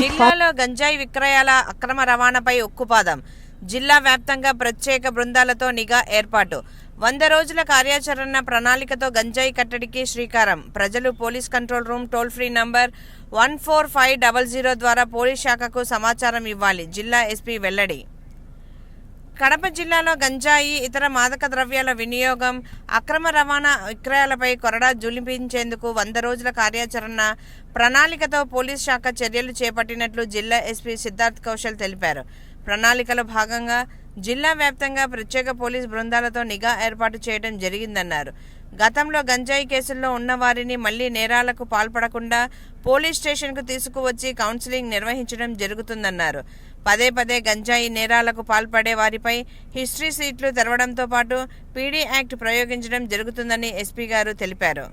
జిల్లాలో గంజాయి విక్రయాల అక్రమ రవాణాపై ఉక్కుపాదం. జిల్లా వ్యాప్తంగా ప్రత్యేక బృందాలతో నిఘా ఏర్పాటు. వంద రోజుల కార్యాచరణ ప్రణాళికతో గంజాయి కట్టడికి శ్రీకారం. ప్రజలు police control room toll free number one four five double zero ద్వారా పోలీస్ శాఖకు సమాచారం ఇవ్వాలి. జిల్లా ఎస్పీ వెల్లడి. కడప జిల్లాలో గంజాయి ఇతర మాదక ద్రవ్యాల వినియోగం అక్రమ రవాణా విక్రయాలపై కొరడా జులిపించేందుకు వంద రోజుల కార్యాచరణ ప్రణాళికతో పోలీస్ శాఖ చర్యలు చేపట్టినట్లు జిల్లా ఎస్పీ సిద్ధార్థ్ కౌశల్ తెలిపారు. ప్రణాళికలో భాగంగా జిల్లా వ్యాప్తంగా ప్రత్యేక పోలీస్ బృందాలతో నిఘా ఏర్పాటు చేయడం జరిగిందన్నారు. గతంలో గంజాయి కేసుల్లో ఉన్న వారిని మళ్ళీ నేరాలకు పాల్పడకుండా పోలీస్ స్టేషన్కు తీసుకువచ్చి కౌన్సిలింగ్ నిర్వహించడం జరుగుతుందన్నారు. పదే పదే గంజాయి నేరాలకు పాల్పడే వారిపై హిస్టరీ సీట్లు తెరవడంతో పాటు పీడీ యాక్ట్ ప్రయోగించడం జరుగుతుందని ఎస్పీ గారు తెలిపారు.